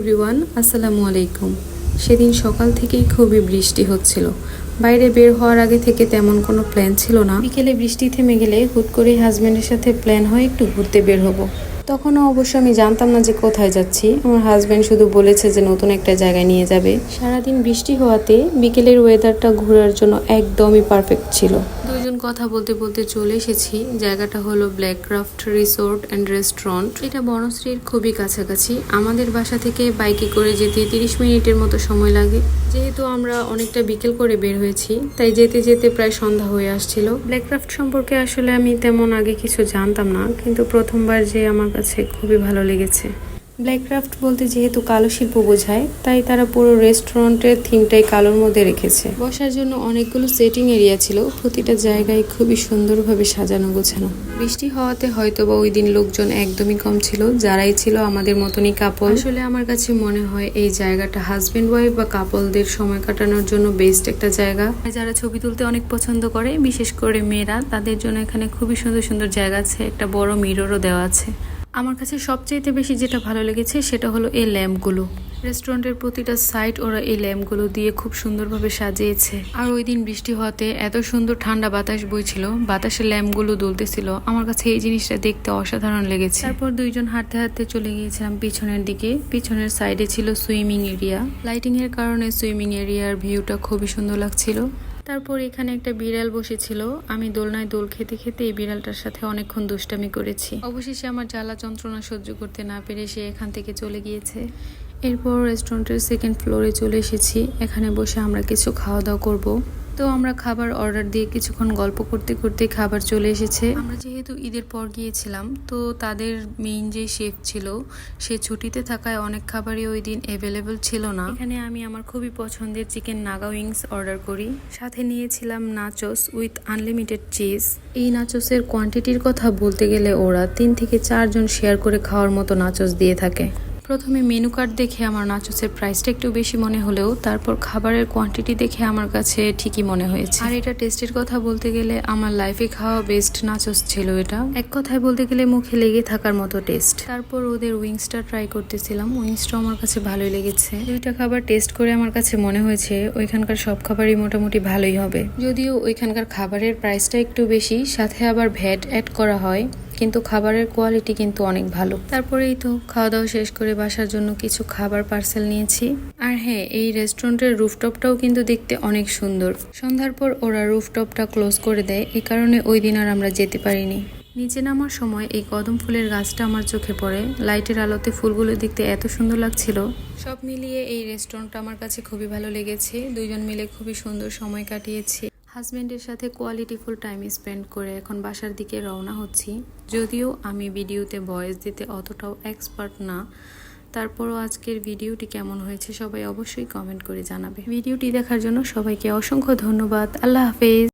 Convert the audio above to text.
Everyone, আসসালামু আলাইকুম। সেদিন সকাল থেকেই খুবই বৃষ্টি হচ্ছিল। বাইরে বের হওয়ার আগে থেকে তেমন কোনো প্ল্যান ছিল না। বিকেলে বৃষ্টি থেমে গেলে হুট করে হাজব্যান্ডের সাথে প্ল্যান হয় একটু ঘুরতে বের হব। তখনও অবশ্য আমি জানতাম না যে কোথায় যাচ্ছি। আমার হাজব্যান্ড শুধু বলেছে যে নতুন একটা জায়গায় নিয়ে যাবে। সারাদিন বৃষ্টি হওয়াতে বিকেলের ওয়েদারটা ঘোরার জন্য একদমই পারফেক্ট ছিল। দুইজন কথা বলতে বলতে চলে এসেছি। জায়গাটা হলো black craft resort and restaurant এটা বনশ্রীর খুবই কাছাকাছি। আমাদের বাসা থেকে বাইকে করে যেতে তিরিশ মিনিটের মতো সময় লাগে। যেহেতু আমরা অনেকটা বিকেল করে বের হয়েছি, তাই যেতে যেতে প্রায় সন্ধ্যা হয়ে আসছিল। ব্ল্যাক ক্রাফট সম্পর্কে আসলে আমি তেমন আগে কিছু জানতাম না, কিন্তু প্রথমবার যে আমার কাছে খুবই ভালো লেগেছে। ব্ল্যাক ক্রাফট বলতে যেহেতু কালো শিল্প বোঝায়, তাই তারা পুরো রেস্টুরেন্টের থিমটাই কালোর মধ্যে রেখেছে। বসার জন্য অনেকগুলো সেটিং এরিয়া ছিল, প্রতিটা জায়গায় খুবই সুন্দরভাবে সাজানো গোছানো। বৃষ্টি হওয়াতে হয়তো বা ওই দিন লোকজন একদমই কম ছিল, যারাই ছিল আমাদের মতনই কাপল আসলে আমার কাছে মনে হয় এই জায়গাটা হাজবেন্ড ওয়াইফ বা কাপলদের সময় কাটানোর জন্য বেস্ট একটা জায়গা। যারা ছবি তুলতে অনেক পছন্দ করে, বিশেষ করে মেয়েরা, তাদের জন্য এখানে খুবই সুন্দর সুন্দর জায়গা আছে, একটা বড় মিররও দেওয়া আছে। আমার কাছে সবচাইতে বেশি যেটা ভালো লেগেছে সেটা হলো এই ল্যাম্পগুলো। রেস্টুরেন্টের প্রতিটা সাইড ওরা এই ল্যাম্পগুলো দিয়ে খুব সুন্দরভাবে সাজিয়েছে। আর ওই দিন বৃষ্টি হওয়াতে এত সুন্দর ঠান্ডা বাতাস বইছিল, বাতাসে ল্যাম্পগুলো দুলতেছিল। আমার কাছে এই জিনিসটা দেখতে অসাধারণ লেগেছে। তারপর দুইজন হাঁটতে হাঁটতে চলে গিয়েছিলাম পিছনের দিকে। পিছনের সাইডে ছিল সুইমিং এরিয়া। লাইটিং এর কারণে সুইমিং এরিয়ার ভিউটা খুবই সুন্দর লাগছিল। তারপর এখানে একটা বিড়াল বসেছিল। আমি দোলনায় দোল খেতে খেতে এই বিড়ালটার সাথে অনেকক্ষণ দুষ্টামি করেছি। অবশেষে আমার জ্বালা যন্ত্রণা সহ্য করতে না পেরে সে এখান থেকে চলে গিয়েছে। এরপর রেস্টুরেন্টের সেকেন্ড ফ্লোরে চলে এসেছি। এখানে বসে আমরা কিছু খাওয়া দাওয়া করব। তো আমরা খাবার অর্ডার দিয়ে কিছুক্ষণ গল্প করতে করতে খাবার চলে এসেছে। আমরা যেহেতু ঈদের পর গিয়েছিলাম, তো তাদের মেইন যে শেফ ছিল, সে ছুটিতে থাকায় অনেক খাবারই ওই দিন অ্যাভেলেবল ছিল না। এখানে আমি আমার খুবই পছন্দের চিকেন নাগা উইংস অর্ডার করি। সাথে নিয়েছিলাম নাচোস উইথ আনলিমিটেড চিজ এই নাচোসের কোয়ান্টিটির কথা বলতে গেলে ওরা তিন থেকে চারজন শেয়ার করে খাওয়ার মতো নাচোস দিয়ে থাকে। প্রথমে মেনু কার্ড দেখে আমার নাচোসের প্রাইসটা একটু বেশি মনে হলেও তারপর খাবারের কোয়ান্টিটি দেখে আমার কাছে ঠিকই মনে হয়েছে। আর এটা টেস্টের কথা বলতে গেলে আমার লাইফে খাওয়া বেস্ট নাচোস ছিল এটা। এক কথায় বলতে গেলে মুখে লেগে থাকার মতো টেস্ট তারপর ওদের উইংসটা ট্রাই করতেছিলাম উইংসটা আমার কাছে ভালোই লেগেছে। দুইটা খাবার টেস্ট করে আমার কাছে মনে হয়েছে, ওইখানকার সব খাবারই মোটামুটি ভালোই হবে। যদিও ওইখানকার খাবারের প্রাইসটা একটু বেশি, সাথে আবার ভ্যাট অ্যাড করা হয়। কিন্তু খাবারের কোয়ালিটি কিন্তু অনেক ভালো। তারপরেই তো খাওয়া দাওয়া শেষ করে বাসার জন্য কিছু খাবার পার্সেল নিয়েছি। আর হ্যাঁ এই রেস্টুরেন্টের রুফটপটাও কিন্তু দেখতে অনেক সুন্দর। সন্ধ্যার পর ওরা রুফটপটা ক্লোজ করে দেয় এই কারণে ওই দিন আর আমরা যেতে পারিনি। নিচে নামার সময় এই কদম ফুলের গাছটা আমার চোখে পড়ে। লাইটের আলোতে ফুলগুলো দেখতে এত সুন্দর লাগছিল। সব মিলিয়ে এই রেস্টুরেন্টটা আমার কাছে খুবই ভালো লেগেছে। দুইজন মিলে খুবই সুন্দর সময় কাটিয়েছি। হাজব্যান্ডের সাথে কোয়ালিটিফুল টাইম স্পেন্ড করে এখন বাসার দিকে রওনা হচ্ছি। যদিও আমি ভিডিওতে ভয়েস দিতে অতটাও এক্সপার্ট না, তারপরও আজকের ভিডিওটি কেমন হয়েছে সবাই অবশ্যই কমেন্ট করে জানাবে। ভিডিওটি দেখার জন্য সবাইকে অসংখ্য ধন্যবাদ। আল্লাহ হাফেজ।